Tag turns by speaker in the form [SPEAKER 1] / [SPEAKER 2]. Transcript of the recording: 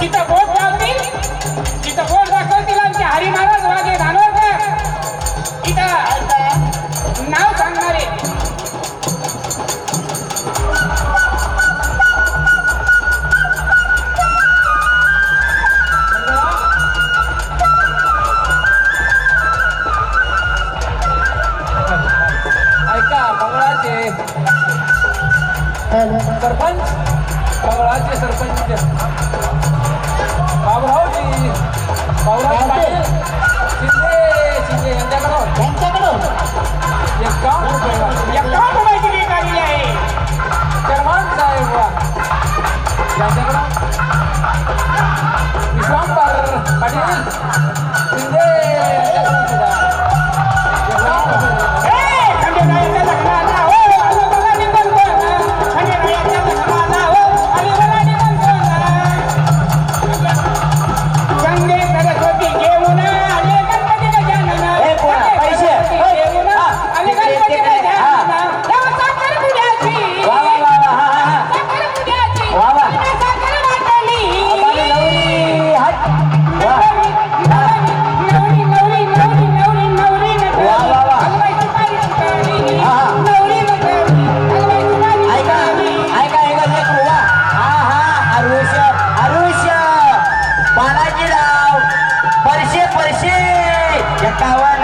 [SPEAKER 1] तिथं बोट लावतील. तिथं बोट दाखवतील आमचे हरी महाराज वागे धानोरकर. तिथं नाव सांगणार
[SPEAKER 2] सरपंच पवळाचे सरपंच. बाबरावजी बाबराव पाटील. शिंदे शिंदे यांच्याकडं. त्यांच्याकडं एक्कावन्न रुपये
[SPEAKER 1] एक्कावन्न रुपयाची भेट आलेली आहे.
[SPEAKER 2] चर्मान साहेब यांच्याकडं. विश्वाम
[SPEAKER 1] पाटील.
[SPEAKER 3] kawan